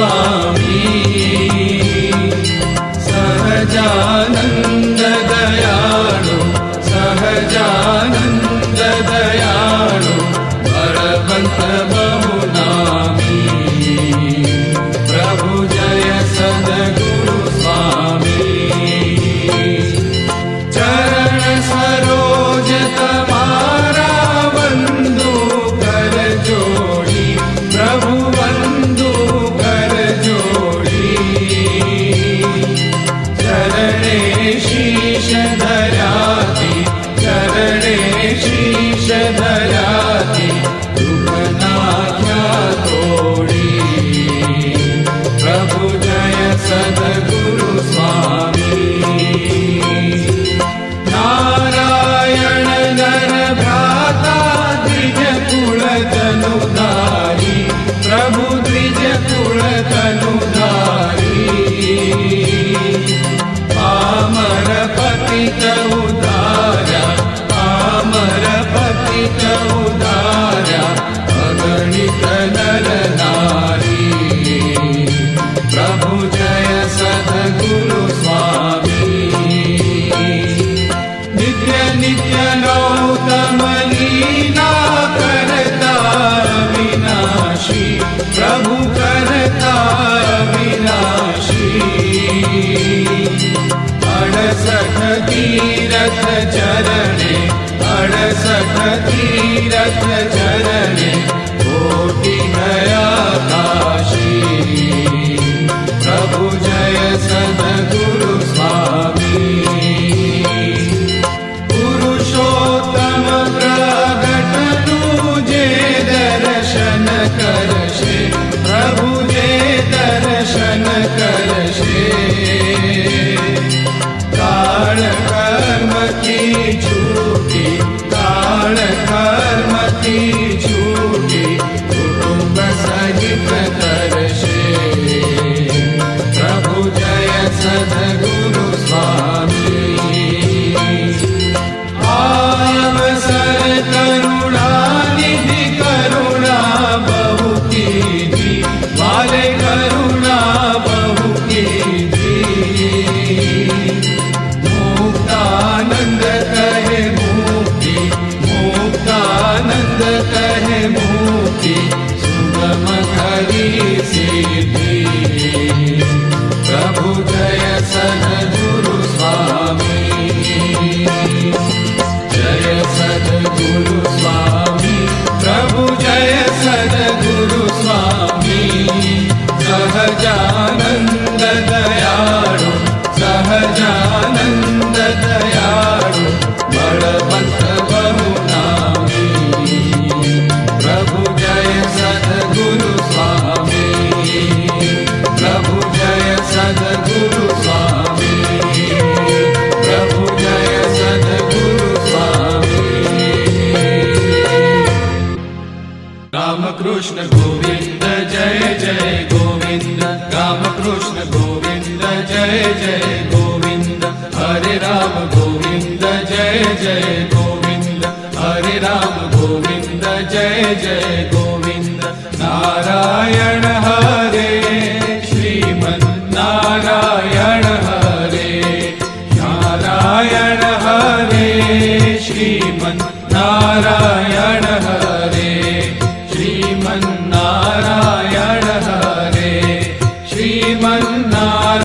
啊 तीरथ चरणे अडसख तीरथ चरणे कोटि नया જય જય ગોવિંદ હરે રામ ગોવિંદ જય જય ગોવિંદ હરે રામ ગોવિંદ જય જય ગોવિંદ નારાયણ હરે શ્રીમદ નારાયણ હરે નારાયણ હરે શ્રીમદ નારાયણ હરે